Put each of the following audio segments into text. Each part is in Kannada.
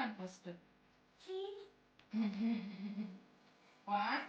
ನಾನು ಫಸ್ಟ್ ಒನ್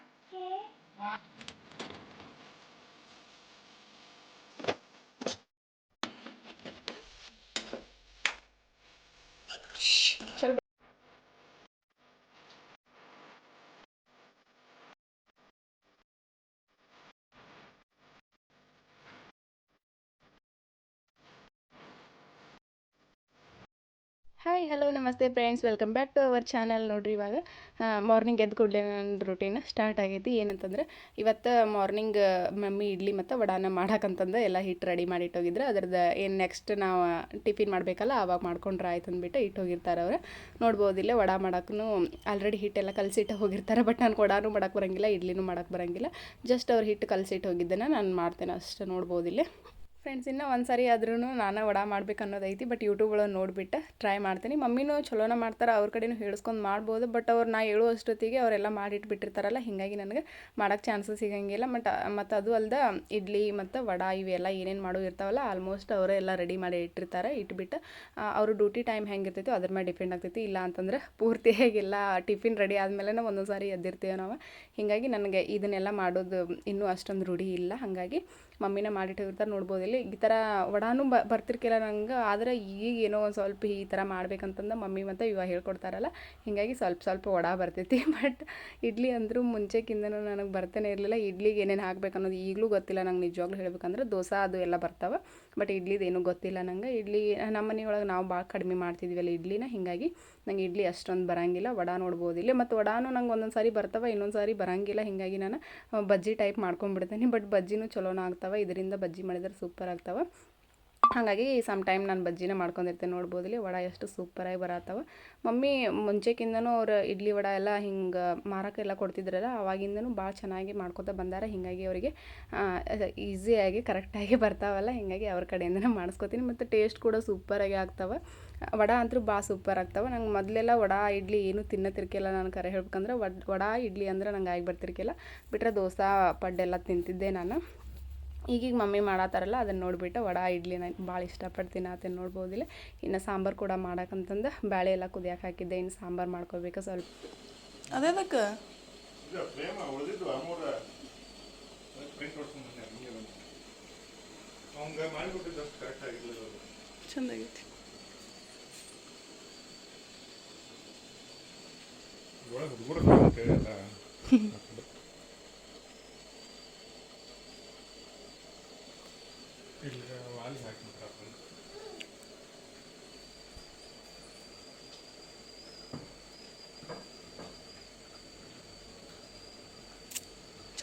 ಹಾಯ್ ಹಲೋ ನಮಸ್ತೆ friends welcome back to our channel ನೋಡ್ರಿ ಇವಾಗ ಮಾರ್ನಿಂಗ್ ಎದ್ದು ಕೂಡಲೇ ನನ್ನ ರೂಟೀನ್ ಸ್ಟಾರ್ಟ್ ಆಗೈತಿ. ಏನಂತಂದ್ರೆ, ಇವತ್ತು ಮಾರ್ನಿಂಗ್ ಮಮ್ಮಿ ಇಡ್ಲಿ ಮತ್ತು ವಡಾನ ಮಾಡಕ್ಕಂತಂದು ಎಲ್ಲ ಹಿಟ್ಟು ರೆಡಿ ಮಾಡಿ ಇಟ್ಟೋಗಿದ್ರೆ. ಅದ್ರದ್ದು ಏನು ನೆಕ್ಸ್ಟ್ ನಾವು ಟಿಫಿನ್ ಮಾಡಬೇಕಲ್ಲ ಆವಾಗ ಮಾಡ್ಕೊಂಡ್ರೆ ಆಯ್ತು ಅಂದ್ಬಿಟ್ಟು ಇಟ್ಟೋಗಿರ್ತಾರೆ ಅವ್ರು. ನೋಡ್ಬೋದಿಲ್ಲ ವಡಾ ಮಾಡೋಕ್ಕೂ ಆಲ್ರೆಡಿ ಹಿಟ್ಟೆಲ್ಲ ಕಲಸಿಟ್ಟು ಹೋಗಿರ್ತಾರೆ ಬಟ್ ನಾನು ವಡಾನು ಮಾಡಕ್ಕೆ ಬರಂಗಿಲ್ಲ, ಇಡ್ಲಿನೂ ಮಾಡಕ್ಕೆ ಬರಂಗಿಲ್ಲ. ಜಸ್ಟ್ ಅವ್ರು ಹಿಟ್ಟು ಕಲಸಿಟ್ಟು ಹೋಗಿದ್ದನ್ನು ನಾನು ಮಾಡ್ತೇನೆ ಅಷ್ಟು ನೋಡ್ಬೋದಿಲ್ಲ ಫ್ರೆಂಡ್ಸ್ ಇನ್ನೂ ಒಂದು ಸಾರಿ ಆದ್ರೂ ನಾನು ವಡಾ ಮಾಡ್ಬೇಕು ಅನ್ನೋದೈತಿ ಬಟ್ ಯೂಟ್ಯೂಬ್ ಒಳಗೆ ನೋಡಿಬಿಟ್ಟು ಟ್ರೈ ಮಾಡ್ತೀನಿ. ಮಮ್ಮಿನೂ ಚಲೋನ ಮಾಡ್ತಾರೆ, ಅವ್ರ ಕಡೆನೂ ಹೇಳಿಸ್ಕೊಂಡು ಮಾಡ್ಬೋದು ಬಟ್ ಅವ್ರು ನಾ ಹೇಳೋ ಅಷ್ಟೊತ್ತಿಗೆ ಅವರೆಲ್ಲ ಮಾಡಿಟ್ಬಿಟ್ಟಿರ್ತಾರಲ್ಲ, ಹೀಗಾಗಿ ನನಗೆ ಮಾಡೋಕ್ಕೆ ಚಾನ್ಸಸ್ ಸಿಗಂಗಿಲ್ಲ. ಬಟ್ ಮತ್ತು ಅದು ಅಲ್ದೆ ಇಡ್ಲಿ ಮತ್ತು ವಡಾ ಇವೆಲ್ಲ ಏನೇನು ಮಾಡೋ ಇರ್ತಾವಲ್ಲ ಆಲ್ಮೋಸ್ಟ್ ಅವರೇ ಎಲ್ಲ ರೆಡಿ ಮಾಡಿ ಇಟ್ಟಿರ್ತಾರೆ, ಇಟ್ಬಿಟ್ಟು ಅವರು ಡ್ಯೂಟಿ ಟೈಮ್ ಹೆಂಗಿರ್ತೈತೋ ಅದ್ರ ಮೇಲೆ ಡಿಪೆಂಡ್ ಆಗ್ತೈತಿ. ಇಲ್ಲ ಅಂತಂದ್ರೆ ಪೂರ್ತಿಯಾಗಿಲ್ಲ ಟಿಫಿನ್ ರೆಡಿ ಆದಮೇಲೆ ಒಂದೊಂದು ಸಾರಿ ಎದ್ದಿರ್ತೀವಿ ನಾವು. ಹೀಗಾಗಿ ನನಗೆ ಇದನ್ನೆಲ್ಲ ಮಾಡೋದು ಇನ್ನೂ ಅಷ್ಟೊಂದು ರೂಢಿ ಇಲ್ಲ. ಹಾಗಾಗಿ ಮಮ್ಮಿನ ಮಾಡಿಟ್ಟಿರ್ತಾರೆ ನೋಡ್ಬೋದು. ಇಲ್ಲಿ ಈ ಥರ ವಡಾನು ಬ, ಬರ್ತಿರ್ಕಿಲ್ಲ ನಂಗೆ, ಆದರೆ ಈಗ ಏನೋ ಒಂದು ಸ್ವಲ್ಪ ಈ ಥರ ಮಾಡ್ಬೇಕಂತಂದು ಮಮ್ಮಿ ಮತ್ತು ಇವಾಗ ಹೇಳ್ಕೊಡ್ತಾರಲ್ಲ, ಹೀಗಾಗಿ ಸ್ವಲ್ಪ ಸ್ವಲ್ಪ ವಡಾ ಬರ್ತೈತಿ. ಬಟ್ ಇಡ್ಲಿ ಅಂದರೂ ಮುಂಚೆಕಿಂದನೂ ನನಗೆ ಬರ್ತಾನೆ ಇರಲಿಲ್ಲ. ಇಡ್ಲಿಗೆ ಏನೇನು ಹಾಕ್ಬೇಕು ಅನ್ನೋದು ಈಗಲೂ ಗೊತ್ತಿಲ್ಲ ನಂಗೆ ನಿಜವಾಗ್ಲೂ ಹೇಳ್ಬೇಕಂದ್ರೆ ದೋಸೆ ಅದು ಎಲ್ಲ ಬರ್ತಾವೆ. ಬಟ್ ಇಡ್ಲಿದು ಏನೂ ಗೊತ್ತಿಲ್ಲ ನಂಗೆ. ಇಡ್ಲಿ ನಮ್ಮ ಮನೆಯೊಳಗೆ ನಾವು ಭಾಳ ಕಡಿಮೆ ಮಾಡ್ತಿದ್ವಲ್ಲ ಇಡ್ಲಿನ, ಹೀಗಾಗಿ ನಂಗೆ ಇಡ್ಲಿ ಅಷ್ಟೊಂದು ಬರಂಗಿಲ್ಲ. ವಡಾ ನೋಡ್ಬೋದು ಇಲ್ಲಿ. ಮತ್ತು ವಡಾನು ನಂಗೆ ಒಂದೊಂದು ಸಾರಿ ಬರ್ತಾವೆ, ಇನ್ನೊಂದು ಸಾರಿ ಬರಂಗಿಲ್ಲ. ಹೀಗಾಗಿ ನಾನು ಬಜ್ಜಿ ಟೈಪ್ ಮಾಡ್ಕೊಂಡ್ಬಿಡ್ತೀನಿ. ಬಟ್ ಬಜ್ಜಿನೂ ಚಲೋನ ಆಗ್ತಾವೆ. ಇದರಿಂದ ಬಜ್ಜಿ ಮಾಡಿದ್ರೆ ಸೂಪರ್ ಆಗ್ತಾವೆ. ಹಾಗಾಗಿ ಸಮ್ ಟೈಮ್ ನಾನು ಬಜ್ಜಿನ ಮಾಡ್ಕೊಂಡಿರ್ತೇನೆ ನೋಡ್ಬೋದು ಇಲ್ಲಿ ವಡ ಎಷ್ಟು ಸೂಪರಾಗಿ ಬರತ್ತವ. ಮಮ್ಮಿ ಮುಂಚೆಕಿಂದನೂ ಅವ್ರು ಇಡ್ಲಿ ವಡ ಎಲ್ಲ ಹಿಂಗೆ ಮಾರಕ್ಕೆಲ್ಲ ಕೊಡ್ತಿದ್ರಲ್ಲ, ಅವಾಗಿಂದನೂ ಭಾಳ ಚೆನ್ನಾಗಿ ಮಾಡ್ಕೊತಾ ಬಂದಾರ. ಹೀಗಾಗಿ ಅವರಿಗೆ ಈಸಿಯಾಗಿ ಕರೆಕ್ಟಾಗಿ ಬರ್ತಾವಲ್ಲ, ಹೀಗಾಗಿ ಅವ್ರ ಕಡೆಯಿಂದನೇ ಮಾಡಿಸ್ಕೊತೀನಿ. ಮತ್ತು ಟೇಸ್ಟ್ ಕೂಡ ಸೂಪರಾಗಿ ಆಗ್ತಾವೆ. ವಡ ಅಂತೂ ಭಾಳ ಸೂಪರ್ ಆಗ್ತಾವೆ. ನಂಗೆ ಮೊದಲೆಲ್ಲ ವಡ, ಇಡ್ಲಿ ಏನೂ ತಿನ್ನತಿರ್ಕಿಲ್ಲ ನಾನು ಕರೆ ಹೇಳ್ಬೇಕಂದ್ರೆ. ವಡ್ ಇಡ್ಲಿ ಅಂದ್ರೆ ನಂಗೆ ಆಗಿ ಬರ್ತಿರ್ಕಿಲ್ಲ ಬಿಟ್ಟರೆ ದೋಸೆ, ಪಡ್ಡೆಲ್ಲ ತಿಂತಿದ್ದೆ ನಾನು. ಈಗೀಗ ಮಮ್ಮಿ ಮಾಡತ್ತಾರಲ್ಲ ಅದನ್ನು ನೋಡಿಬಿಟ್ಟು ವಡಾ ಇಡ್ಲಿ ನಾನು ಭಾಳ ಇಷ್ಟಪಡ್ತೀನಿ ಅದನ್ನು ನೋಡ್ಬೋದಿಲ್ಲ. ಇನ್ನು ಸಾಂಬಾರು ಕೂಡ ಮಾಡಕ್ಕಂತಂದು ಬ್ಯಾಳೆ ಎಲ್ಲ ಕುದಿಯಕ್ಕೆ ಹಾಕಿದ್ದೆ ಇನ್ನು ಸಾಂಬಾರು ಮಾಡ್ಕೋಬೇಕು ಸ್ವಲ್ಪ. ಪ್ರೇಮ ಉಳಿದಿದ್ದು ಅಮೂರ ಪ್ರಿಂಟ್ ಹೊಡ್ಸ್ಕೊಂಡ್ ಬಂದೆ ಹಂಗೆ ಬಂದು ಅವಂಗ ಮಾಡಿಬಿಟ್ಟಿದ್ದು ಅಷ್ಟು ಕರೆಕ್ಟ್ ಆಗಿಲ್ಲ ಅದು ಚಂದಾಗೈತಿ ಒಳಗೆ ಹುಡುಗರು ಅಂತ ಹೇಳಿಲ್ಲ ಇಲ್ಲ ವಾಲಿ ಹಾಕಿಬಿಟ್ರಪ್ಪ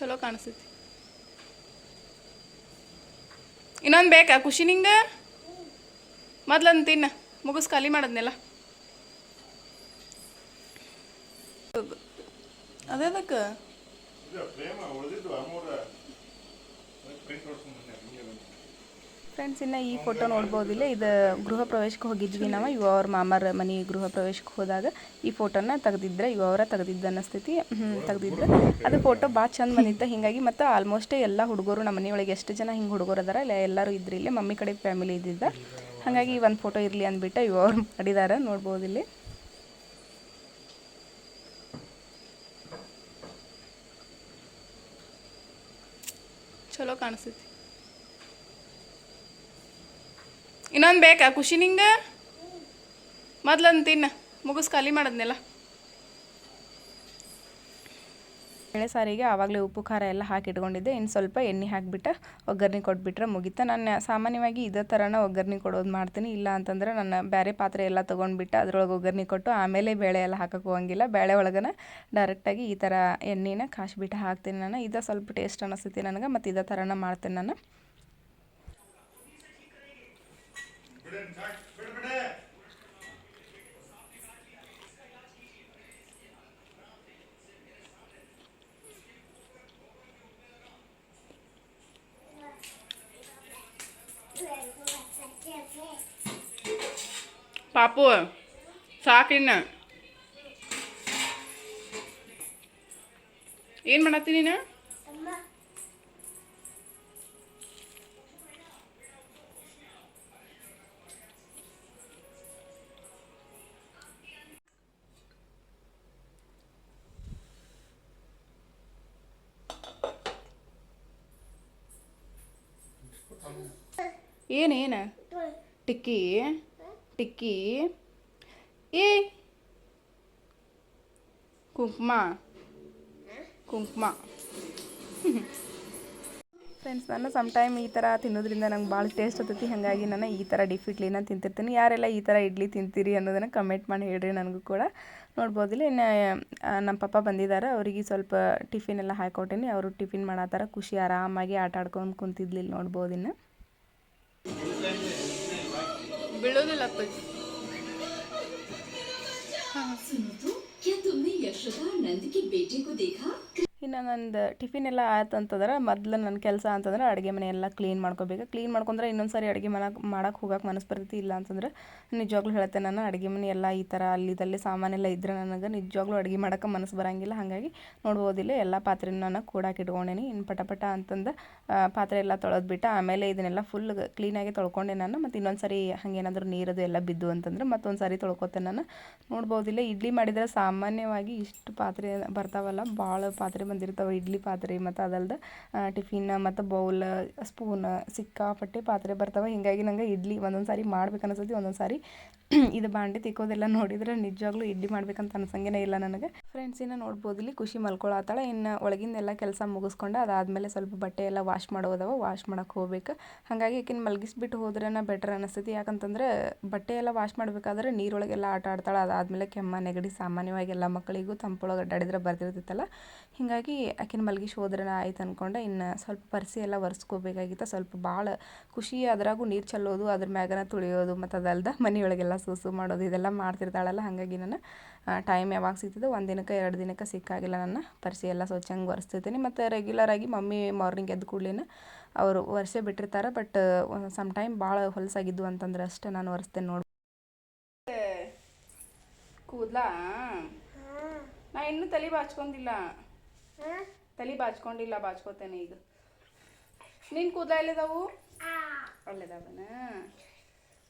ಚಲೋ ಕಾಣಿಸ್ತೈತಿ. ಇನ್ನೊಂದು ಬೇಕಾ? ಖುಷಿ ನಿಂಗೆ? ಮೊದ್ಲೊಂದು ತಿನ್ನ. ಮುಗಿಸ್ ಖಾಲಿ ಮಾಡೋದ್ನೆಲ್ಲ. ಅದೇದಕ್ಕೆ ಇಲ್ಲ ಪ್ರೇಮ ಉಳಿದಿದ್ದು ಅಮೂರ ಪ್ರಿಂಟ್ ಹೊಡ್ಸ್ಕೊಂಡ್ ಬಂದೆ ಹಂಗೆ ಬಂದು ಫ್ರೆಂಡ್ಸ್ ಇನ್ನು ಈ ಫೋಟೋ ನೋಡ್ಬೋದಿಲ್ಲ. ಇದು ಗೃಹ ಪ್ರವೇಶಕ್ಕೆ ಹೋಗಿದ್ವಿ ನಾವು. ಇವ ಅವ್ರ ಮಾಮರ ಮನೆ ಗೃಹ ಪ್ರವೇಶಕ್ಕೆ ಹೋದಾಗ ಈ ಫೋಟೋನ ತೆಗ್ದಿದ್ರೆ, ಇವ ಅವರ ತೆಗೆದಿದ್ದ ಅನ್ನಿಸ್ತೈತಿ ತೆಗ್ದಿದ್ರು. ಅದು ಫೋಟೋ ಭಾಳ ಚಂದ ಬಂದಿತ್ತು. ಹಿಂಗಾಗಿ ಮತ್ತು ಆಲ್ಮೋಸ್ಟ್ ಎಲ್ಲ ಹುಡುಗರು ನಮ್ಮ ಮನೆಯೊಳಗೆ ಎಷ್ಟು ಜನ ಹಿಂಗೆ ಹುಡುಗರು ಅದಾರ ಇಲ್ಲ ಎಲ್ಲರೂ ಇದ್ರಿ ಇಲ್ಲಿ. ಮಮ್ಮಿ ಕಡೆ ಫ್ಯಾಮಿಲಿ ಇದ್ದಿದ್ದ. ಹಾಗಾಗಿ ಒಂದು ಫೋಟೋ ಇರಲಿ ಅಂದ್ಬಿಟ್ಟು ಇವ ಅವ್ರು ಮಾಡಿದಾರ. ನೋಡ್ಬೋದಿಲ್ಲಿ ಚಲೋ ಕಾಣಿಸ್ತೈತಿ. ಇನ್ನೊಂದು ಬೇಕಾ? ಖುಷಿ ನಿಂಗೆ? ಮೊದ್ಲೊಂದು ತಿನ್ನ. ಮುಗಿಸ್ ಖಾಲಿ ಮಾಡೋದ್ನೆಲ್ಲ. ಬೇಳೆ ಸಾರಿಗೆ ಆವಾಗಲೇ ಉಪ್ಪು, ಖಾರ ಎಲ್ಲ ಹಾಕಿಟ್ಕೊಂಡಿದ್ದೆ ಇನ್ನು ಸ್ವಲ್ಪ ಎಣ್ಣೆ ಹಾಕಿಬಿಟ್ಟು ಒಗ್ಗರಣೆ ಕೊಟ್ಬಿಟ್ರೆ ಮುಗೀತು. ನಾನು ಸಾಮಾನ್ಯವಾಗಿ ಇದೇ ಥರನ ಒಗ್ಗರಣೆ ಕೊಡೋದು ಮಾಡ್ತೀನಿ. ಇಲ್ಲ ಅಂತಂದ್ರೆ ನನ್ನ ಬೇರೆ ಪಾತ್ರೆ ಎಲ್ಲ ತೊಗೊಂಡ್ಬಿಟ್ಟು ಅದ್ರೊಳಗೆ ಒಗ್ಗರಣೆ ಕೊಟ್ಟು ಆಮೇಲೆ ಬೇಳೆ ಎಲ್ಲ ಹಾಕಕ್ಕೆ ಹೋಗಂಗಿಲ್ಲ. ಬೇಳೆ ಒಳಗನ ಡೈರೆಕ್ಟಾಗಿ ಈ ಥರ ಎಣ್ಣೆನ ಕಾಶ್ಬಿಟ್ಟು ಹಾಕ್ತೀನಿ ನಾನು. ಇದೇ ಸ್ವಲ್ಪ ಟೇಸ್ಟ್ ಅನ್ನಿಸ್ತೈತಿ ನನಗೆ, ಮತ್ತು ಇದೇ ಥರನ ಮಾಡ್ತೀನಿ ನಾನು. ಪಾಪು ಸಾಕಿನ್ನ ಏನು ಮಾಡತ್ತಿ ನೀನು? ಏನು ಏನು? ಟಿಕ್ಕಿ? ಟಿಕ್ಕಿ. ಏ, ಕುಂಕುಮ. ಕುಂಕುಮ. ಫ್ರೆಂಡ್ಸ್ ನಾನು ಸಮ್ ಟೈಮ್ ಈ ಥರ ತಿನ್ನೋದ್ರಿಂದ ನಂಗೆ ಭಾಳ ಟೇಸ್ಟ್ ಹತ್ತೈತಿ. ಹಾಗಾಗಿ ನಾನು ಈ ಥರ ಡಿಫ್ ಇಡ್ಲಿನ ತಿಂತಿರ್ತೀನಿ. ಯಾರೆಲ್ಲ ಈ ಥರ ಇಡ್ಲಿ ತಿಂತೀರಿ ಅನ್ನೋದನ್ನು ಕಮೆಂಟ್ ಮಾಡಿ ಹೇಳ್ರಿ ನನಗೂ ಕೂಡ. ನೋಡ್ಬೋದಿಲ್ಲ, ಇನ್ನು ನಮ್ಮ ಪಪ್ಪ ಬಂದಿದ್ದಾರೆ ಅವರಿಗೆ ಸ್ವಲ್ಪ ಟಿಫಿನ್ ಎಲ್ಲ ಹಾಕೊಟ್ಟೀನಿ. ಅವರು ಟಿಫಿನ್ ಮಾಡತ್ತಾರ ಖುಷಿ ಆರಾಮಾಗಿ ಆಟ ಆಡ್ಕೊಂಡು ಕುಂತಿದ್ಲಿ ಇಲ್ಲಿ बिल्डोदिल क्या तुमने यशोदा और नंद के बेटे को देखा ಇನ್ನು ನಂದು ಟಿಫಿನ್ ಎಲ್ಲ ಆಯ್ತು ಅಂತಂದ್ರೆ ಮೊದ್ಲು ನನ್ನ ಕೆಲಸ ಅಂತಂದ್ರೆ ಅಡುಗೆ ಮನೆ ಎಲ್ಲ ಕ್ಲೀನ್ ಮಾಡ್ಕೋಬೇಕು. ಕ್ಲೀನ್ ಮಾಡ್ಕೊಂಡ್ರೆ ಇನ್ನೊಂದು ಸಾರಿ ಅಡುಗೆ ಮನೆ ಮಾಡಕ್ಕೆ ಹೋಗಕ್ಕೆ ಮನಸ್ಸು ಬರ್ತೈತಿ, ಇಲ್ಲ ಅಂತಂದ್ರೆ ನಿಜವಾಗ್ಲೂ ಹೇಳ್ತೇನೆ ನಾನು ಅಡುಗೆ ಮನೆ ಎಲ್ಲ ಈ ಥರ ಅಲ್ಲಿದಲ್ಲಿ ಸಾಮಾನೆಲ್ಲ ಇದ್ರೆ ನನಗೆ ನಿಜವಾಗ್ಲೂ ಅಡುಗೆ ಮಾಡೋಕೆ ಮನಸ್ಸು ಬರಂಗಿಲ್ಲ. ಹಾಗಾಗಿ ನೋಡ್ಬೋದಿಲ್ಲ ಎಲ್ಲ ಪಾತ್ರೆನ ನಾನು ಕೂಡಾಕಿ ಇಟ್ಕೊಂಡೇನಿ ಇನ್ನು ಪಟ ಪಟ ಅಂತಂದು ಪಾತ್ರೆ ಎಲ್ಲ ತೊಳೆದ್ಬಿಟ್ಟು ಆಮೇಲೆ ಇದನ್ನೆಲ್ಲ ಫುಲ್ ಕ್ಲೀನಾಗಿ ತೊಳ್ಕೊಂಡೆ ನಾನು. ಮತ್ತು ಇನ್ನೊಂದು ಸಾರಿ ಹಾಗೇನಾದ್ರೂ ನೀರದು ಎಲ್ಲ ಬಿದ್ದು ಅಂತಂದ್ರೆ ಮತ್ತೊಂದು ಸಾರಿ ತೊಳ್ಕೊತೇನೆ ನಾನು. ನೋಡ್ಬೋದಿಲ್ಲ, ಇಡ್ಲಿ ಮಾಡಿದ್ರೆ ಸಾಮಾನ್ಯವಾಗಿ ಇಷ್ಟು ಪಾತ್ರೆ ಬರ್ತಾವಲ್ಲ ಭಾಳ ಪಾತ್ರೆ ಬಂದಿರ್ತಾವೆ, ಇಡ್ಲಿ ಪಾತ್ರೆ ಮತ್ತು ಅದಲ್ದ ಟಿಫಿನ್ ಮತ್ತು ಬೌಲ್, ಸ್ಪೂನ್ ಸಿಕ್ಕಾಪಟ್ಟೆ ಪಾತ್ರೆ ಬರ್ತಾವೆ. ಹಿಂಗಾಗಿ ನಂಗೆ ಇಡ್ಲಿ ಒಂದೊಂದು ಸಾರಿ ಮಾಡ್ಬೇಕು ಅನಿಸ್ತೈತಿ ಒಂದೊಂದು ಸಾರಿ ಇದು ಬಾಂಡೆ ತಿಕ್ಕೋದೆಲ್ಲ ನೋಡಿದ್ರೆ ನಿಜವಾಗ್ಲೂ ಇಡ್ಲಿ ಮಾಡ್ಬೇಕಂತ ಅನ್ಸಂಗೇನೇ ಇಲ್ಲ ನನಗೆ. ಫ್ರೆಂಡ್ಸ್ ಇನ್ನು ನೋಡ್ಬೋದು ಇಲ್ಲಿ ಖುಷಿ ಮಲ್ಕೊಳತ್ತಾಳ ಇನ್ನು ಒಳಗಿಂದೆಲ್ಲ ಕೆಲಸ ಮುಗಿಸ್ಕೊಂಡು ಅದಾದಮೇಲೆ ಸ್ವಲ್ಪ ಬಟ್ಟೆ ಎಲ್ಲ ವಾಶ್ ಮಾಡೋದವ, ವಾಶ್ ಮಾಡಕ್ಕೆ ಹೋಗ್ಬೇಕು. ಹಾಗಾಗಿ ಆಕಿನ ಮಲಗಿಸ್ಬಿಟ್ಟು ಹೋದ್ರೇನ ಬೆಟರ್ ಅನಿಸ್ತೈತಿ. ಯಾಕಂತಂದ್ರೆ ಬಟ್ಟೆ ಎಲ್ಲ ವಾಶ್ ಮಾಡಬೇಕಾದ್ರೆ ನೀರೊಳಗೆಲ್ಲ ಆಟ ಆಡ್ತಾಳೆ. ಅದಾದಮೇಲೆ ಕೆಮ್ಮ ನೆಗಡಿ ಸಾಮಾನ್ಯವಾಗಿ ಎಲ್ಲ ಮಕ್ಕಳಿಗೂ ತಂಪೊಳಗೆ ಅಡ್ಡಾಡಿದ್ರೆ ಬರ್ತಿರ್ತೈತಲ್ಲ ಹೀಗಾಗಿ ಆಕಿನ ಮಲಗಿಸಿ ಹೋದ್ರೆ ಆಯ್ತು ಅಂದ್ಕೊಂಡೆ ಇನ್ನು ಸ್ವಲ್ಪ ಪರಿಸಿ ಎಲ್ಲ ಒರೆಸ್ಕೋಬೇಕಾಗಿತ್ತು. ಸ್ವಲ್ಪ ಭಾಳ ಖುಷಿ, ಅದ್ರಾಗೂ ನೀರು ಚೆಲ್ಲೋದು, ಅದ್ರ ಮ್ಯಾಗನ ತುಳಿಯೋದು, ಮತ್ತು ಅದಲ್ದ ಮನೆಯೊಳಗೆಲ್ಲ ಸೂಸು ಮಾಡೋದು, ಇದೆಲ್ಲ ಮಾಡ್ತಿರ್ತಾಳಲ್ಲ, ಹಾಗಾಗಿ ನಾನು ಟೈಮ್ ಯಾವಾಗ ಸಿಗ್ತದೆ ಒಂದು ದಿನಕ್ಕೆ, ಎರಡು ದಿನಕ್ಕೆ ಸಿಕ್ಕಾಗಿಲ್ಲ ನನ್ನ. ಪರ್ಸಿ ಎಲ್ಲ ಸ್ವಚ್ಛಂಗೆ ಒರೆಸ್ತಿರ್ತೀನಿ. ಮತ್ತು ರೆಗ್ಯುಲರಾಗಿ ಮಮ್ಮಿ ಮಾರ್ನಿಂಗ್ ಎದ್ದ ಕೂಡಲೇ ಅವರು ಒರೆಸೇ ಬಿಟ್ಟಿರ್ತಾರೆ. ಬಟ್ ಸಮ್ ಟೈಮ್ ಭಾಳ ಹೊಲಸಾಗಿದ್ದು ಅಂತಂದ್ರೆ ಅಷ್ಟೇ ನಾನು ಒರೆಸ್ತೇನೆ ನೋಡಿ ಕೂದ್ಲಾ? ನಾ ಇನ್ನೂ ತಲೆ ಬಾಚ್ಕೊಂಡಿಲ್ಲ. ತಲೆ ಬಾಚ್ಕೊಂಡಿಲ್ಲ ಬಾಚ್ಕೋತೇನೆ ಈಗ. ನಿನ್ನ ಕೂದಲ ಎಲ್ಲಿದಾವು? ಅಲ್ಲಿದಾವನ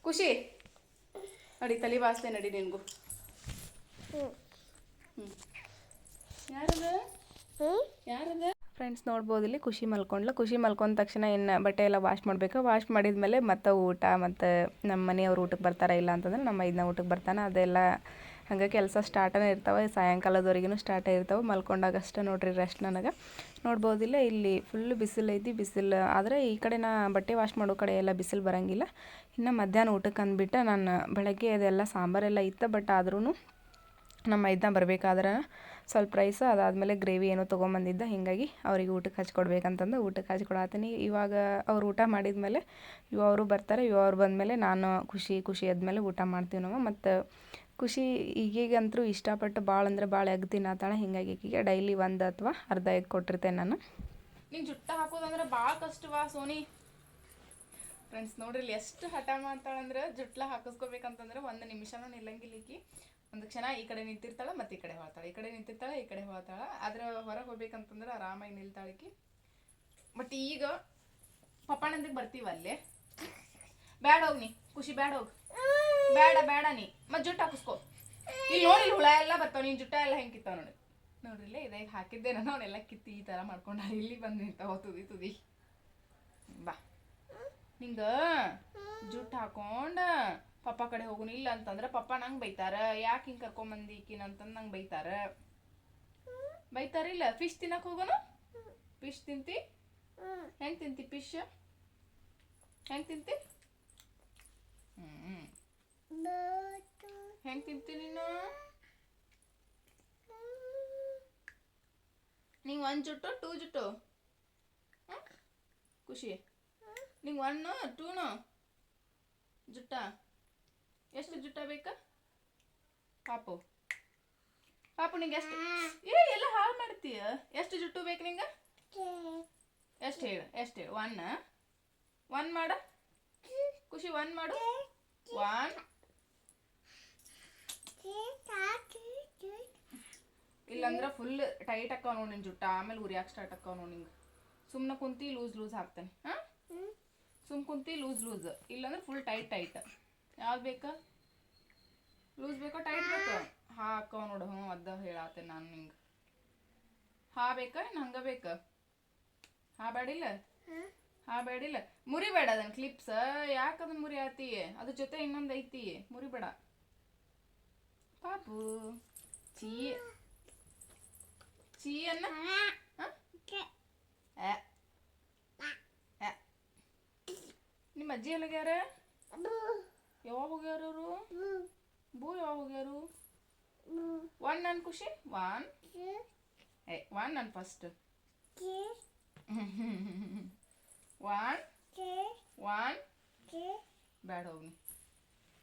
ಖುಷಿ. ನಡಿ ತಲೆ ಬಾಚ್ತೆ ನಡಿ ನಿನಗೂ. ಯಾರದ? ಯಾರದ? ಫ್ರೆಂಡ್ಸ್ ನೋಡ್ಬೋದು ಇಲ್ಲಿ ಖುಷಿ ಮಲ್ಕೊಂಡ್ಲ. ಖುಷಿ ಮಲ್ಕೊಂಡ ತಕ್ಷಣ ಇನ್ನು ಬಟ್ಟೆ ಎಲ್ಲ ವಾಶ್ ಮಾಡಬೇಕು. ವಾಶ್ ಮಾಡಿದ ಮೇಲೆ ಮತ್ತೆ ಊಟ ಮತ್ತು ನಮ್ಮ ಮನೆಯವ್ರು ಊಟಕ್ಕೆ ಬರ್ತಾರ ಇಲ್ಲ ಅಂತಂದ್ರೆ ನಮ್ಮ ಇದನ್ನ ಊಟಕ್ಕೆ ಬರ್ತಾನೆ. ಅದೆಲ್ಲ ಹಂಗೆ ಕೆಲಸ ಸ್ಟಾರ್ಟನೇ ಇರ್ತಾವೆ ಸಾಯಂಕಾಲದವರೆಗೂ ಸ್ಟಾರ್ಟೇ ಇರ್ತಾವೆ ಮಲ್ಕೊಂಡಾಗ ಅಷ್ಟೇ ನೋಡ್ರಿ ರೆಸ್ಟ್ ನನಗೆ. ನೋಡ್ಬೋದಿಲ್ಲ ಇಲ್ಲಿ ಫುಲ್ ಬಿಸಿಲು ಐತಿ, ಬಿಸಿಲು ಆದರೆ ಈ ಕಡೆ ನಾ ಬಟ್ಟೆ ವಾಶ್ ಮಾಡೋ ಕಡೆ ಎಲ್ಲ ಬಿಸಿಲು ಬರೋಂಗಿಲ್ಲ. ಇನ್ನು ಮಧ್ಯಾಹ್ನ ಊಟಕ್ಕೆ ಅಂದ್ಬಿಟ್ಟು ನಾನು ಬೆಳಗ್ಗೆ ಅದೆಲ್ಲ ಸಾಂಬಾರೆಲ್ಲ ಇತ್ತು ಬಟ್ ಆದ್ರೂ ನಮ್ಮ ಇದ್ದ ಬರಬೇಕಾದ್ರೆ ಸ್ವಲ್ಪ ರೈಸ್ ಅದಾದಮೇಲೆ ಗ್ರೇವಿ ಏನೋ ತೊಗೊಂಬಂದಿದ್ದ, ಹೀಗಾಗಿ ಅವ್ರಿಗೆ ಊಟಕ್ಕೆ ಹಚ್ಕೊಡ್ಬೇಕಂತಂದು ಊಟಕ್ಕೆ ಹಚ್ಕೊಡತ್ತೀನಿ ಇವಾಗ ಅವ್ರು ಊಟ ಮಾಡಿದ್ಮೇಲೆ ಇವ ಅವರು ಬರ್ತಾರೆ ಇವ ಅವ್ರು ಬಂದಮೇಲೆ ನಾನು ಖುಷಿ ಖುಷಿ ಆದಮೇಲೆ ಊಟ ಮಾಡ್ತೀವಿ ನಾವು. ಮತ್ತು ಖುಷಿ ಈಗೀಗಂತೂ ಇಷ್ಟಪಟ್ಟು ಭಾಳ ಅಂದ್ರೆ ಭಾಳ ಎಗ್ ತಿನ್ನತ್ತಾಳೆ. ಹಿಂಗಾಗಿ ಈಗೀಗ ಡೈಲಿ ಒಂದು ಅಥವಾ ಅರ್ಧ ಎಗ್ ಕೊಟ್ಟಿರ್ತೇನೆ ನಾನು. ನಿಂಗೆ ಜುಟ್ಟ ಹಾಕೋದಂದ್ರೆ ಭಾಳ ಕಷ್ಟವಾ ಸೋನಿ. ಫ್ರೆಂಡ್ಸ್ ನೋಡ್ರಿ ಎಷ್ಟು ಹಠ ಮಾಡ್ತಾಳಂದ್ರೆ ಜುಟ್ಲ ಹಾಕಿಸ್ಕೋಬೇಕಂತಂದ್ರೆ ಒಂದು ನಿಮಿಷನೂ ನಿಲ್ಲಂಗಿಲ್ಲ ಈಕಿ. ಒಂದು ಕ್ಷಣ ಈ ಕಡೆ ನಿಂತಿರ್ತಾಳೆ, ಮತ್ತೆ ಈ ಕಡೆ ಹೋಗ್ತಾಳೆ. ಈ ಕಡೆ ನಿಂತಿರ್ತಾಳೆ, ಈ ಕಡೆ ಹೋಗ್ತಾಳೆ. ಆದ್ರೆ ಹೊರಗೆ ಹೋಗ್ಬೇಕಂತಂದ್ರೆ ಆರಾಮಾಗಿ ನಿಲ್ತಾಳೆ ಈಕಿ. ಬಟ್ ಈಗ ಪಪ್ಪಾಣಂದಿಗೆ ಬರ್ತೀವಲ್ಲೇ ಬ್ಯಾಡ ಹೋಗ್ನಿ ಖುಷಿ ಬ್ಯಾಡ ಹೋಗ್ ಬೇಡ ನೀ. ಮತ್ತೆ ಜುಟ್ಟು ಹಾಕಿಸ್ಕೋ. ಇಲ್ಲಿ ನೋಡಿ ಹುಳ ಎಲ್ಲ ಬರ್ತಾವ, ನೀನ್ ಜುಟ್ಟ ಎಲ್ಲ ಹೆಂಗೆ ಕಿತ್ತಾವ ನೋಡಿ. ನೋಡ್ರಿಲ್ಲೇ ಇದಾಗ ಹಾಕಿದ್ದೆ ನಾನು ಅವನ್ನೆಲ್ಲ ಕಿತ್ತಿ ಈ ಥರ ಮಾಡ್ಕೊಂಡ ಇಲ್ಲಿ ಬಂದು ನಿಂತಾವ, ತುದಿ ತುದಿ. ಬಾ. ನಿಂಗ ಜುಟ್ಟು ಹಾಕೊಂಡ ಪಪ್ಪ ಕಡೆ ಹೋಗುನು ಇಲ್ಲ ಅಂತಂದ್ರೆ ಪಪ್ಪ ನಂಗೆ ಬೈತಾರ, ಯಾಕೆ ಹಿಂಗೆ ಕರ್ಕೊಂಬಂದಿ ಈಕಿನ ಅಂತಂದು ನಂಗೆ ಬೈತಾರ. ಇಲ್ಲ ಫಿಶ್ ತಿನ್ನಕ್ ಹೋಗೋನು? ಫಿಶ್ ತಿಂತಿ? ಹೆಂಗೆ ತಿಂತಿ ಫಿಶ್? ಹೆಂಗ್ ತಿಂತಿ? ಹ್ಮ್. ಹೆಂಗ್ ತಿಂತೀನಿ ನಿಂಗೆ ಒಂದು ಜುಟ್ಟು, ಟೂ ಜುಟ್ಟು? ಖುಷಿ. ನಿಂಗೆ ಒನ್ನು, ಟೂನು. ಜುಟ್ಟ. ಎಷ್ಟು ಜುಟ್ಟ ಬೇಕಾ? ಪಾಪು. ಪಾಪು, ನಿಂಗೆ ಎಷ್ಟು? ಏ, ಎಲ್ಲ ಹಾಳು ಮಾಡ್ತೀಯ? ಎಷ್ಟು ಜುಟ್ಟು ಬೇಕು ನಿಂಗೆ? ಎಷ್ಟು ಹೇಳು ಎಷ್ಟು ಹೇಳು. ಒನ್. ಒನ್ ಮಾಡ. ಖುಷಿ, ಒನ್ ಮಾಡು. ಒನ್. ಇಲ್ಲಂದ್ರೆ ಫುಲ್ ಟೈಟ್ ಅಕ್ಕವ ನೋಡಿ ನಿನ್ ಜುಟ್ಟ. ಆಮೇಲೆ ಉರಿಯಾಕ್ ಸ್ಟಾರ್ಟ್ ಅಕ್ಕವ ನೋಡಿ ನಿಂಗೆ. ಸುಮ್ಮನೆ ಕುಂತಿ ಲೂಸ್ ಲೂಸ್ ಹಾಕ್ತೇನೆ. ಹಾಂ? ಸುಮ್ ಕುಂತಿ ಲೂಸ್ ಲೂಸ್ ಇಲ್ಲಾಂದ್ರೆ ಫುಲ್ ಟೈಟ್ ಟೈಟ್ ಯಾವ್ದು ಬೇಕಾ? ಲೂಸ್ ಬೇಕೋ ಟೈಟ್ ಬೇಕಾ? ಹಾ ಹಾಕವ್ ನೋಡು. ಹ್ಞೂ ಅದ ಹೇಳಾತೆ ನಾನು ನಿಂಗೆ. ಹಾ ಬೇಕಾ ಏನು ಹಂಗೆ ಬೇಕಾ? ಹಾ ಬೇಡಿಲ್ಲ ಹಾ ಬೇಡಿಲ್ಲ ಮುರಿಬೇಡ ಅದನ್ನ ಕ್ಲಿಪ್ಸ್ ಯಾಕೆ ಅದನ್ನ ಮುರಿ ಆತಿ ಅದ್ರ ಜೊತೆ ಇನ್ನೊಂದು ಐತಿ. ಮುರಿಬೇಡ. ಪಾಪು ಚೀ ಚೀ ಅನ್ನ ಹ? ಆ. ಆ. ನಿಮ್ಮ ಅಜ್ಜಿ ಎಲ್ಲಿಗ್ಯಾರ ಯಾವಾಗ ಹೋಗ್ಯಾರ ಅವರು ಬೂ ಯಾವಾಗ ಹೋಗ್ಯಾರು ಒನ್ ನನ್ ಖುಷಿ ಒನ್ ಏ ಒನ್ ನನ್ ಫಸ್ಟ್ ಒನ್ ಒನ್ ಬೇಡ ಹೋಗ್ನಿ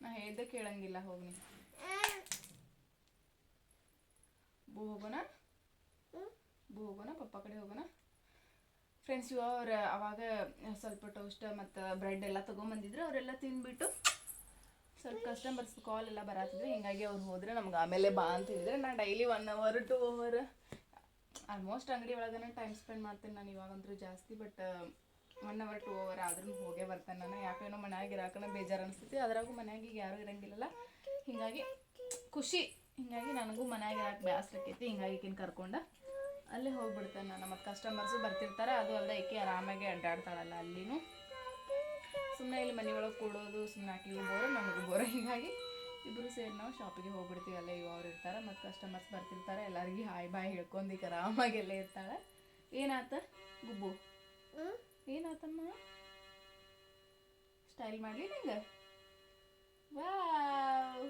ನಾ ಹೇಳ್ದೆ ಕೇಳಂಗಿಲ್ಲ ಹೋಗ್ನಿ ಬೂ ಹೋಗೋಣ? ಬೋ ಹೋಗೋಣ ಪಪ್ಪ ಕಡೆ ಹೋಗೋಣ? ಫ್ರೆಂಡ್ಸ್ ಅವ್ರ ಅವಾಗ ಸ್ವಲ್ಪ ಟೋಸ್ಟ್ ಮತ್ತು ಬ್ರೆಡ್ ಎಲ್ಲ ತೊಗೊಂಬಂದಿದ್ರು ಅವರೆಲ್ಲ ತಿಂದ್ಬಿಟ್ಟು ಸ್ವಲ್ಪ ಕಸ್ಟಮರ್ಸ್ ಕಾಲ್ ಎಲ್ಲ ಬರತ್ತಿದ್ರು ಹಿಂಗಾಗಿ ಅವ್ರು ಹೋದ್ರೆ ನಮ್ಗೆ ಆಮೇಲೆ ಬಾ ಅಂತ ಹೇಳಿದ್ರೆ. ನಾನು daily one hour two hour almost ಅಂಗಡಿ ಒಳಗನೆ ಟೈಮ್ ಸ್ಪೆಂಡ್ ಮಾಡ್ತೀನಿ ನಾನು ಇವಾಗಂತೂ ಜಾಸ್ತಿ but one hour two hour ಆದ್ರೂ ಹೋಗೇ ಬರ್ತೇನೆ ನಾನು. ಯಾಕೇನೋ ಮನ್ಯಾಗ ಇರಾಕನ ಬೇಜಾರು ಅನಿಸ್ತೈತಿ. ಅದ್ರಾಗೂ ಮನ್ಯಾಗ ಈಗ ಯಾರೂ ಇರಂಗಿಲ್ಲಲ್ಲ. ಹಿಂಗಾಗಿ ಖುಷಿ. ಹಿಂಗಾಗಿ ನನಗೂ ಮನ್ಯಾಗ ಯಾಕೆ ಬ್ಯಾಸ್ಲಕ್ಕೈತಿ ಹಿಂಗಾಗಿ ಈಕಿನ ಕರ್ಕೊಂಡ ಅಲ್ಲಿ ಹೋಗ್ಬಿಡ್ತೇನೆ ನಾನು. ಮತ್ತು ಕಸ್ಟಮರ್ಸು ಬರ್ತಿರ್ತಾರೆ, ಅದು ಅಲ್ಲದೆ ಈಕೆ ಆರಾಮಾಗೆ ಅಡ್ಡಾಡ್ತಾಳಲ್ಲ ಅಲ್ಲಿನೂ. ಸುಮ್ಮನೆ ಇಲ್ಲಿ ಮನೆ ಒಳಗೆ ಕೂಡೋದು ಸುಮ್ಮನೆ ಆಕಿಗೂ ಬೋರು ನನಗೂ ಬೋರು. ಹಿಂಗಾಗಿ ಇಬ್ಬರು ಸೇರಿ ನಾವು ಶಾಪಿಗೆ ಹೋಗ್ಬಿಡ್ತೀವಿ, ಅಲ್ಲೇ ಇವ ಅವ್ರು ಇರ್ತಾರೆ. ಮತ್ತು ಕಸ್ಟಮರ್ಸ್ ಬರ್ತಿರ್ತಾರೆ, ಎಲ್ಲರಿಗೂ ಹಾಯ್ ಬಾಯ್ ಹೇಳ್ಕೊಂಡು ಈಗ ಆರಾಮಾಗಿ ಎಲ್ಲೇ ಇರ್ತಾಳೆ. ಏನಾತ ಗುಬ್ಬು? ಏನಾತಮ್ಮ? ಸ್ಟೈಲ್ ಮಾಡಲಿ ನಿಂಗೆ? ವಾವ್!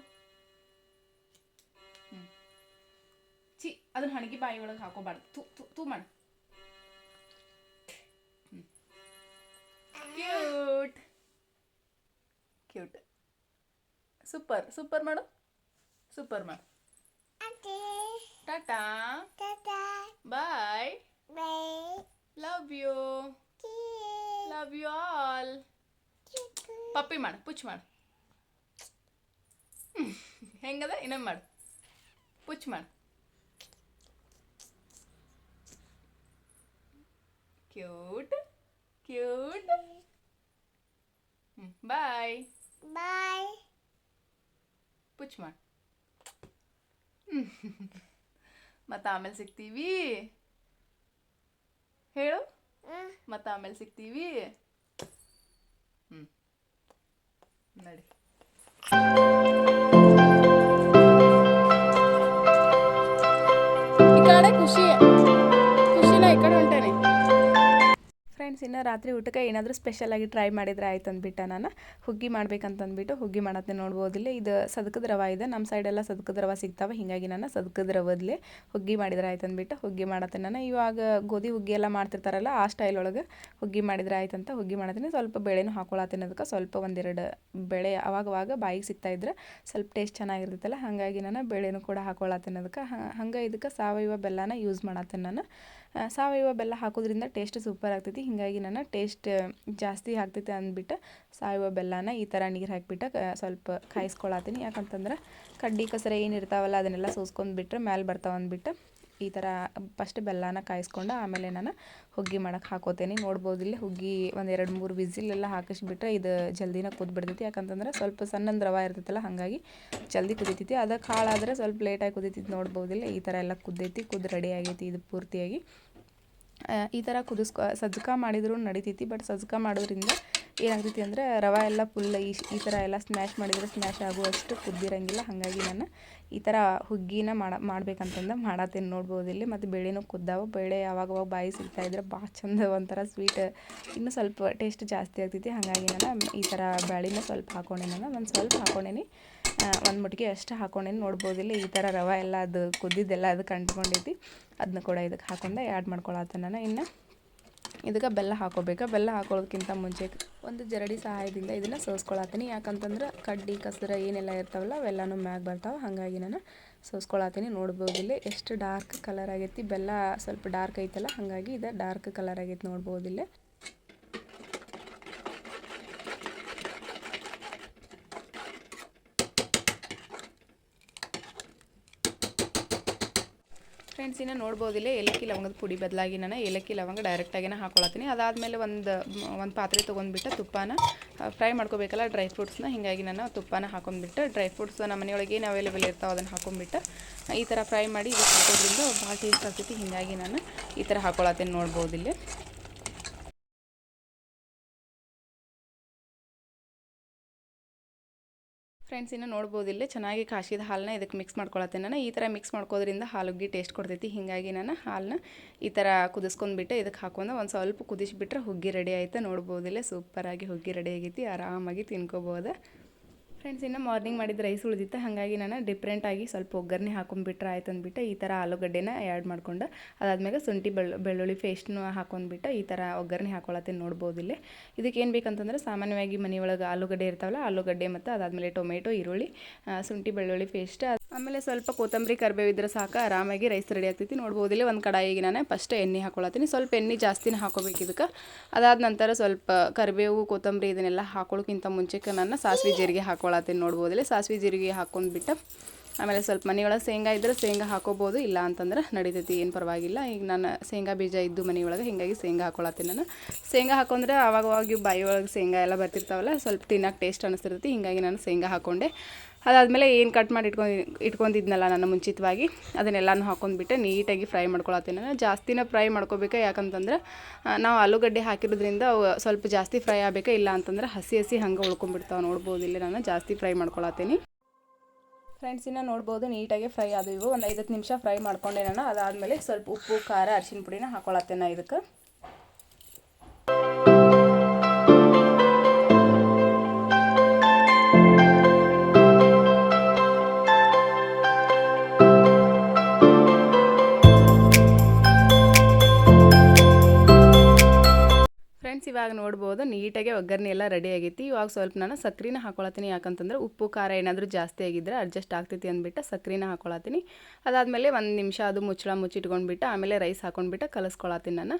ಅದನ್ನ ಹಣಗಿ ಬಾಯಿ ಒಳಗೆ ಹಾಕೋಬಾರ್ದು. ತು ತು ತು ಮಾಡು. ಕ್ಯೂಟ್. ಕ್ಯೂಟ್. ಸೂಪರ್ ಸೂಪರ್ ಮಾಡು. ಸೂಪರ್ ಮಾಡು. Tata. Bye. Love you. Love you all. ಪಪ್ಪಿ ಮಾಡು ಪುಚ್ ಮಾಡು. ಹೆಂಗದ? ಇನ್ನೊಮ್ಮೆ ಮಾಡು. ಪುಚ್ ಮಾಡು. ಕ್ಯೂಟ್ ಕ್ಯೂಟ್ ಬಾಯ್ ಪುಚ್ ಮಾಡು ಮತ್ತೆ ಆಮೇಲೆ ಸಿಗ್ತೀವಿ ಹೇಳು ಮತ್ತೆ ಆಮೇಲೆ ಸಿಗ್ತೀವಿ ಹ್ಞೂ ನಡಿ ಈ ಕಡೆ ಖುಷಿ ಫ್ರೆಂಡ್ಸ್ ಇನ್ನು ರಾತ್ರಿ ಊಟಕ್ಕೆ ಏನಾದರೂ ಸ್ಪೆಷಲಾಗಿ ಟ್ರೈ ಮಾಡಿದ್ರೆ ಆಯ್ತು ಅಂದ್ಬಿಟ್ಟು ನಾನು. ಹುಗ್ಗಿ ಮಾಡ್ಬೇಕಂತಂದ್ಬಿಟ್ಟು ಹುಗ್ಗಿ ಮಾಡತ್ತೆ ನೋಡ್ಬೋದಿಲ್ಲ. ಇದು ಸದಕದ ರವ ಇದೆ. ನಮ್ಮ ಸೈಡೆಲ್ಲ ಸದಕದ ರವ ಸಿಗ್ತಾವೆ. ಹೀಗಾಗಿ ನಾನು ಸದಕದ ರವದಲ್ಲಿ ಹುಗ್ಗಿ ಮಾಡಿದ್ರೆ ಆಯ್ತು ಅಂದ್ಬಿಟ್ಟು ಹುಗ್ಗಿ ಮಾಡತ್ತೆ ನಾನು. ಇವಾಗ ಗೋಧಿ ಹುಗ್ಗಿ ಎಲ್ಲ ಮಾಡ್ತಿರ್ತಾರಲ್ಲ, ಆ ಸ್ಟೈಲ್ ಒಳಗೆ ಹುಗ್ಗಿ ಮಾಡಿದ್ರೆ ಆಯ್ತು ಅಂತ ಹುಗ್ಗಿ ಮಾಡತ್ತೀನಿ. ಸ್ವಲ್ಪ ಬೇಳೆನೂ ಹಾಕೊಳತ್ತೀನಿ ಅದಕ್ಕೆ. ಸ್ವಲ್ಪ ಒಂದೆರಡು ಬೇಳೆ ಅವಾಗವಾಗ ಬಾಯಿಗೆ ಸಿಗ್ತಾ ಇದ್ರೆ ಸ್ವಲ್ಪ ಟೇಸ್ಟ್ ಚೆನ್ನಾಗಿರ್ತೈತಲ್ಲ. ಹಾಗಾಗಿ ನಾನು ಬೇಳೆನೂ ಕೂಡ ಹಾಕೊಳತ್ತೀನಿ ಅದಕ್ಕೆ. ಹಂಗೆ ಇದಕ್ಕೆ ಸಾವಯವ ಬೆಲ್ಲನ ಯೂಸ್ ಮಾಡತ್ತೀನಿ ನಾನು. ಸಾವಯವ ಬೆಲ್ಲ ಹಾಕೋದ್ರಿಂದ ಟೇಸ್ಟ್ ಸೂಪರ್ ಆಗ್ತೈತಿ. ಹೀಗಾಗಿ ನಾನು ಟೇಸ್ಟ್ ಜಾಸ್ತಿ ಆಗ್ತೈತಿ ಅಂದ್ಬಿಟ್ಟು ಸಾವಯವ ಬೆಲ್ಲನ ಈ ಥರ ನೀರು ಹಾಕಿಬಿಟ್ಟು ಸ್ವಲ್ಪ ಕಾಯಿಸ್ಕೊಳತ್ತೀನಿ ಯಾಕಂತಂದ್ರೆ ಕಡ್ಡಿ, ಕಸರ ಏನಿರ್ತಾವಲ್ಲ ಅದನ್ನೆಲ್ಲ ಸೋಸ್ಕೊಂಡ್ಬಿಟ್ರೆ ಮ್ಯಾಲೆ ಬರ್ತಾವ ಅಂದ್ಬಿಟ್ಟು ಈ ಥರ ಫಸ್ಟ್ ಬೆಲ್ಲನ ಕಾಯಿಸ್ಕೊಂಡು ಆಮೇಲೆ ನಾನು ಹುಗ್ಗಿ ಮಾಡಕ್ಕೆ ಹಾಕೋತೇನೆ. ನೋಡ್ಬೋದು ಇಲ್ಲಿ ಹುಗ್ಗಿ ಒಂದು ಎರಡು ಮೂರು ವಿಸಿಲೆಲ್ಲ ಹಾಕಿಸ್ಬಿಟ್ರೆ ಇದು ಜಲ್ದಿನ ಕುದ್ಬಿಡ್ತೈತಿ ಯಾಕಂತಂದ್ರೆ ಸ್ವಲ್ಪ ಸಣ್ಣಂದು ರವೆ ಇರ್ತೈತಲ್ಲ, ಹಾಗಾಗಿ ಜಲ್ದಿ ಕುದೀತೈತಿ. ಅದಕ್ಕೆ ಹಾಳಾದರೆ ಸ್ವಲ್ಪ ಲೇಟಾಗಿ ಕುದೀತೈತಿ ನೋಡ್ಬೋದಿಲ್ಲ ಈ ಥರ ಎಲ್ಲ ಕುದ್ದೈತಿ ಕುದ್ದು ರೆಡಿ ಆಗೈತಿ ಇದು ಪೂರ್ತಿಯಾಗಿ. ಈ ಥರ ಕುದಿಸ್ಕೊ ಸಜ್ಜಕ ಮಾಡಿದ್ರು ನಡಿತೈತಿ ಬಟ್ ಸಜ್ಜಕ ಮಾಡೋದ್ರಿಂದ ಏನಾಗ್ತೈತಿ ಅಂದರೆ ರವೆ ಎಲ್ಲ ಫುಲ್ ಈ ಈ ಥರ ಎಲ್ಲ ಸ್ಮ್ಯಾಶ್ ಮಾಡಿದರೆ ಸ್ಮ್ಯಾಶ್ ಆಗುವಷ್ಟು ಕುದ್ದಿರಂಗಿಲ್ಲ. ಹಾಗಾಗಿ ನಾನು ಈ ಥರ ಹುಗ್ಗಿನ ಮಾಡ ಮಾಡ್ಬೇಕಂತಂದು ಮಾಡತ್ತೀನಿ. ನೋಡ್ಬೋದು ಇಲ್ಲಿ ಮತ್ತು ಬೇಳೆನೂ ಕುದ್ದಾವ. ಬೇಳೆ ಯಾವಾಗವಾಗ ಬಾಯಿ ಸಿಗ್ತಾ ಇದ್ರೆ ಭಾಳ ಚಂದ ಒಂಥರ ಸ್ವೀಟ್ ಇನ್ನೂ ಸ್ವಲ್ಪ ಟೇಸ್ಟ್ ಜಾಸ್ತಿ ಆಗ್ತೈತಿ. ಹಾಗಾಗಿ ನಾನು ಈ ಥರ ಬೇಳೆನ ಸ್ವಲ್ಪ ಹಾಕೊಂಡೆ ನಾನು. ಒಂದು ಸ್ವಲ್ಪ ಹಾಕೊಂಡೇನಿ. ಒಂದು ಮುಟ್ಗೆ ಅಷ್ಟು ಹಾಕೊಂಡೇನಿ. ಇಲ್ಲಿ ಈ ಥರ ರವೆ ಎಲ್ಲ ಅದು ಕುದ್ದಿದ್ದೆಲ್ಲ ಅದು ಕಂಡುಕೊಂಡೈತಿ. ಅದನ್ನ ಕೂಡ ಇದಕ್ಕೆ ಹಾಕೊಂಡೆ ಆ್ಯಡ್ ಮಾಡ್ಕೊಳತ್ತೆ ನಾನು ಇನ್ನು. ಇದಕ್ಕೆ ಬೆಲ್ಲ ಹಾಕೋಬೇಕು. ಬೆಲ್ಲ ಹಾಕೊಳ್ಳೋದಕ್ಕಿಂತ ಮುಂಚೆ ಒಂದು ಜರಡಿ ಸಹಾಯದಿಂದ ಇದನ್ನು ಸೋಸ್ಕೊಳತ್ತೀನಿ. ಯಾಕಂತಂದ್ರೆ ಕಡ್ಡಿ, ಕಸರ ಏನೆಲ್ಲ ಇರ್ತಾವಲ್ಲ ಅವೆಲ್ಲನೂ ಮ್ಯಾಗ ಬರ್ತಾವೆ. ಹಾಗಾಗಿ ನಾನು ಸೋಸ್ಕೊಳತ್ತೀನಿ. ನೋಡ್ಬೋದಿಲ್ಲ ಎಷ್ಟು ಡಾರ್ಕ್ ಕಲರ್ ಆಗೈತಿ. ಬೆಲ್ಲ ಸ್ವಲ್ಪ ಡಾರ್ಕ್ ಐತಲ್ಲ, ಹಾಗಾಗಿ ಇದು ಡಾರ್ಕ್ ಕಲರ್ ಆಗೈತಿ ನೋಡ್ಬೋದು ಫ್ರೆಂಡ್ಸ್ ಇನ್ನು ನೋಡ್ಬೋದಿಲ್ಲ. ಏಲಕ್ಕಿ ಲವಂಗದ ಪುಡಿ ಬದಲಾಗಿ ನಾನು ಏಲಕ್ಕಿ ಲವಂಗ ಡೈರೆಕ್ಟಾಗಿನ ಹಾಕೊಳತ್ತೀನಿ. ಅದಾದಮೇಲೆ ಒಂದು ಒಂದು ಪಾತ್ರೆ ತೊಗೊಂಡ್ಬಿಟ್ಟು ತುಪ್ಪನ ಫ್ರೈ ಮಾಡ್ಕೋಬೇಕಲ್ಲ ಡ್ರೈ ಫ್ರೂಟ್ಸ್ನ ಹೀಗಾಗಿ ನಾನು ತುಪ್ಪನ ಹಾಕೊಂಡ್ಬಿಟ್ಟು ಡ್ರೈ ಫ್ರೂಟ್ಸ್ ನಮ್ಮ ಮನೆಯೊಳಗೆ ಏನು ಅವೈಲೇಬಲ್ ಇರ್ತಾವೆ ಅದನ್ನು ಹಾಕೊಂಡ್ಬಿಟ್ಟು, ಈ ಥರ ಫ್ರೈ ಮಾಡಿ, ಇದು ಹಾಕೋದ್ರಿಂದ ಭಾಳ ಟೇಸ್ಟ್ ಆಗ್ತೈತಿ ಹೀಗಾಗಿ ನಾನು ಈ ಥರ ಹಾಕೊಳತ್ತೀನಿ ನೋಡ್ಬೋದು ಫ್ರೆಂಡ್ಸ್ ಇನ್ನು ನೋಡ್ಬೋದು ಇಲ್ಲೇ. ಚೆನ್ನಾಗಿ ಕಾಶಿದ ಹಾಲನ್ನ ಇದಕ್ಕೆ ಮಿಕ್ಸ್ ಮಾಡ್ಕೊಳತ್ತೆ ನಾನು. ಈ ಥರ ಮಿಕ್ಸ್ ಮಾಡ್ಕೋದ್ರಿಂದ ಹಾಲುಗ್ಗಿ ಟೇಸ್ಟ್ ಕೊಡ್ತೈತಿ. ಹೀಗಾಗಿ ನಾನು ಹಾಲನ್ನ ಈ ಥರ ಕುದಿಸ್ಕೊಂಡ್ಬಿಟ್ಟು ಇದಕ್ಕೆ ಹಾಕೊಂಡು ಒಂದು ಸ್ವಲ್ಪ ಕುದಿಸಿಬಿಟ್ರೆ ಹುಗ್ಗಿ ರೆಡಿ ಆಯಿತು. ನೋಡ್ಬೋದು ಇಲ್ಲೇ. ಸೂಪರಾಗಿ ಹುಗ್ಗಿ ರೆಡಿ ಆಗೈತಿ. ಆರಾಮಾಗಿ ತಿನ್ಕೋಬೋದು. ಫ್ರೆಂಡ್ಸ್ ಇನ್ನು ಮಾರ್ನಿಂಗ್ ಮಾಡಿದ ರೈಸ್ ಉಳಿದಿತ್ತು. ಹಾಗಾಗಿ ನಾನು ಡಿಫ್ರೆಂಟಾಗಿ ಸ್ವಲ್ಪ ಒಗ್ಗರಣೆ ಹಾಕೊಂಡ್ಬಿಟ್ರೆ ಆಯ್ತು ಅಂದ್ಬಿಟ್ಟು ಈ ಥರ ಆಲೂಗಡ್ಡೆನ ಆ್ಯಡ್ ಮಾಡ್ಕೊಂಡು, ಅದಾದ್ಮೇಲೆ ಶುಂಠಿ ಬೆಳ್ಳು, ಬೆಳ್ಳುಳ್ಳಿ ಪೇಸ್ಟ್ನು ಹಾಕೊಂಡ್ಬಿಟ್ಟು ಈ ಥರ ಒಗ್ಗರಣೆ ಹಾಕೊಳತ್ತೀನಿ ನೋಡ್ಬೋದು ಇಲ್ಲಿ. ಇದಕ್ಕೆ ಏನು ಬೇಕಂತಂದ್ರೆ ಸಾಮಾನ್ಯವಾಗಿ ಮನೆಯೊಳಗೆ ಆಲೂಗಡ್ಡೆ ಇರ್ತಾವಲ್ಲ, ಆಲೂಗಡ್ಡೆ ಮತ್ತು ಅದಾದಮೇಲೆ ಟೊಮೆಟೊ, ಈರುಳ್ಳಿ ಶುಂಠಿ, ಬೆಳ್ಳುಳ್ಳಿ ಪೇಸ್ಟ್ ಆಮೇಲೆ ಸ್ವಲ್ಪ ಕೊತ್ತಂಬರಿ ಕರಿಬೇವು ಇದ್ರೆ ಸಾಕು, ಆರಾಮಾಗಿ ರೈಸ್ ರೆಡಿ ಆಗ್ತೈತಿ. ನೋಡ್ಬೋದು ಇಲ್ಲಿ ಒಂದು ಕಡಾಯಿಗೆ ನಾನು ಫಸ್ಟ್ ಎಣ್ಣೆ ಹಾಕೊಳತ್ತೀನಿ. ಸ್ವಲ್ಪ ಎಣ್ಣೆ ಜಾಸ್ತಿನೇ ಹಾಕೋಬೇಕು ಇದಕ್ಕೆ. ಅದಾದ ನಂತರ ಸ್ವಲ್ಪ ಕರಿಬೇವು, ಕೊತ್ತಂಬರಿ ಇದನ್ನೆಲ್ಲ ಹಾಕೊಳ್ಳೋಕ್ಕಿಂತ ಮುಂಚೆಕ್ಕೆ ನಾನು ಸಾಸಿವೆ ಜೀರಿಗೆ ಹಾಕೊಳತ್ತೀನಿ ನೋಡ್ಬೋದು ಇಲ್ಲಿ. ಸಾಸಿವೆ ಜೀರಿಗೆ ಹಾಕೊಂಡ್ಬಿಟ್ಟು ಆಮೇಲೆ ಸ್ವಲ್ಪ ಮನೆಯೊಳಗೆ ಶೇಂಗಾ ಇದ್ದರೆ ಶೇಂಗಾ ಹಾಕೋಬೋದು, ಇಲ್ಲ ಅಂತಂದ್ರೆ ನಡೀತೈತಿ, ಏನು ಪರವಾಗಿಲ್ಲ. ಈಗ ನಾನು ಶೇಂಗಾ ಬೀಜ ಇದ್ದು ಮನೆಯೊಳಗೆ, ಹೀಗಾಗಿ ಶೇಂಗಾ ಹಾಕೊಳತ್ತೀನಿ ನಾನು. ಶೇಂಗಾ ಹಾಕೊಂಡ್ರೆ ಅವಾಗ ಬಾಯಿ ಒಳಗೆ ಶೇಂಗಾ ಎಲ್ಲ ಬರ್ತಿರ್ತಾವಲ್ಲ, ಸ್ವಲ್ಪ ತಿನ್ನೋಕೆ ಟೇಸ್ಟ್ ಅನಿಸ್ತಿರ್ತೈತಿ, ಹೀಗಾಗಿ ನಾನು ಶೇಂಗಾ ಹಾಕ್ಕೊಂಡೆ ಅದಾದಮೇಲೆ ಏನು ಕಟ್ ಮಾಡಿ ಇಟ್ಕೊಂಡು, ಇಟ್ಕೊಂಡಿದ್ನಲ್ಲ ನಾನು ಮುಂಚಿತವಾಗಿ, ಅದನ್ನೆಲ್ಲನೂ ಹಾಕೊಂಡ್ಬಿಟ್ಟು, ನೀಟಾಗಿ ಫ್ರೈ ಮಾಡ್ಕೊಳತ್ತೀನಿ ನಾನು. ಜಾಸ್ತಿನೇ ಫ್ರೈ ಮಾಡ್ಕೋಬೇಕು ಯಾಕಂತಂದ್ರೆ ನಾವು ಆಲೂಗಡ್ಡೆ ಹಾಕಿರೋದ್ರಿಂದ ಸ್ವಲ್ಪ ಜಾಸ್ತಿ ಫ್ರೈ ಆಗಬೇಕು ಇಲ್ಲ ಅಂತಂದ್ರೆ ಹಸಿ ಹಸಿ ಹಂಗೆ ಉಳ್ಕೊಂಡ್ಬಿಡ್ತಾವೆ ನೋಡ್ಬೋದು ಇಲ್ಲಿ ನಾನು, ಜಾಸ್ತಿ ಫ್ರೈ ಮಾಡ್ಕೊಳತ್ತೀನಿ. ಫ್ರೆಂಡ್ಸ್ ಇನ್ನು ನೋಡ್ಬೋದು ನೀಟಾಗಿ ಫ್ರೈ ಆದವು ಒಂದು ಐದತ್ತು ನಿಮಿಷ ಫ್ರೈ ಮಾಡ್ಕೊಂಡೆ ನಾನು. ಅದಾದಮೇಲೆ ಸ್ವಲ್ಪ ಉಪ್ಪು, ಖಾರ, ಅರಿಶಿನ ಪುಡಿನ ಹಾಕೊಳತ್ತೇನೆ ಇದಕ್ಕೆ. ಫ್ರೆಂಡ್ಸ್ ಇವಾಗ ನೋಡ್ಬೋದು, ನೀಟಾಗಿ ಒಗ್ಗರಣೆ ಎಲ್ಲ ರೆಡಿ ಆಗೈತಿ. ಇವಾಗ ಸ್ವಲ್ಪ ನಾನು ಸಕ್ರಿನ ಹಾಕೊಳತ್ತೀನಿ. ಯಾಕಂತಂದ್ರೆ ಉಪ್ಪು, ಖಾರ ಏನಾದರೂ ಜಾಸ್ತಿ ಆಗಿದ್ರೆ ಅಡ್ಜಸ್ಟ್ ಆಗ್ತೈತಿ ಅಂದ್ಬಿಟ್ಟು ಸಕ್ರಿನ ಹಾಕೊಳತ್ತೀನಿ. ಅದಾದಮೇಲೆ ಒಂದು ನಿಮಿಷ ಅದು ಮುಚ್ಚಳ ಮುಚ್ಚಿಟ್ಕೊಂಡ್ಬಿಟ್ಟು ಆಮೇಲೆ ರೈಸ್ ಹಾಕೊಂಡ್ಬಿಟ್ಟು ಕಲಿಸ್ಕೊಳತ್ತೀನಿ ನಾನು.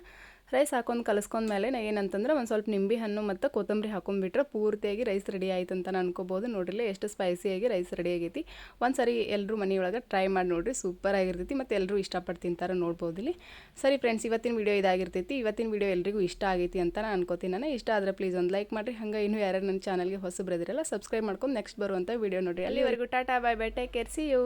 ರೈಸ್ ಹಾಕೊಂಡು ಕಲಿಸ್ಕೊಂಡ್ಮೇಲೆ ಏನಂತಂದ್ರೆ ಒಂದು ಸ್ವಲ್ಪ ನಿಂಬೆ ಹಣ್ಣು ಮತ್ತು ಕೊತ್ತಂಬರಿ ಹಾಕೊಂಡ್ಬಿಟ್ರೆ ಪೂರ್ತಿಯಾಗಿ ರೈಸ್ ರೆಡಿ ಆಯ್ತು ಅಂತ ನಾನು ಅನ್ಕೋಬೋದು. ನೋಡ್ರಿ ಎಷ್ಟು ಸ್ಪೈಸಿಯಾಗಿ ರೈಸ್ ರೆಡಿ ಆಗೈತಿ. ಒಂದು ಸರಿ ಎಲ್ಲರೂ ಮನೆಯೊಳಗೆ ಟ್ರೈ ಮಾಡಿ ನೋಡಿರಿ ಸೂಪರ್ ಆಗಿರ್ತೈತಿ. ಮತ್ತು ಎಲ್ಲರೂ ಇಷ್ಟಪಟ್ಟು ತಿಂತಾರೆ ನೋಡ್ಬೋದು ಇಲ್ಲಿ. ಸರಿ ಫ್ರೆಂಡ್ಸ್ ಇವತ್ತಿನ ವಿಡಿಯೋ ಇದಾಗಿರ್ತೈತಿ. ಇವತ್ತಿನ ವಿಡಿಯೋ ಎಲ್ಲರಿಗೂ ಇಷ್ಟ ಆಗೈತಿ ಅಂತ ನಾನು ಅನ್ಕೋತೀನಿ ನಾನು. ಇಷ್ಟ ಆದರೆ ಪ್ಲೀಸ್ ಒಂದು ಲೈಕ್ ಮಾಡಿರಿ. ಹಂಗೆ ಇನ್ನೂ ಯಾರು ನನ್ನ ಚಾನಲ್ಗೆ ಹೊಸಬ್ರದಿರಲ್ಲ ಸಬ್ಸ್ಕ್ರೈಬ್ ಮಾಡ್ಕೊಂಡು ನೆಕ್ಸ್ಟ್ ಬರುವಂಥ ವಿಡಿಯೋ ನೋಡಿರಿ. ಅಲ್ಲಿವರೆಗೂ tata bye bye take care see you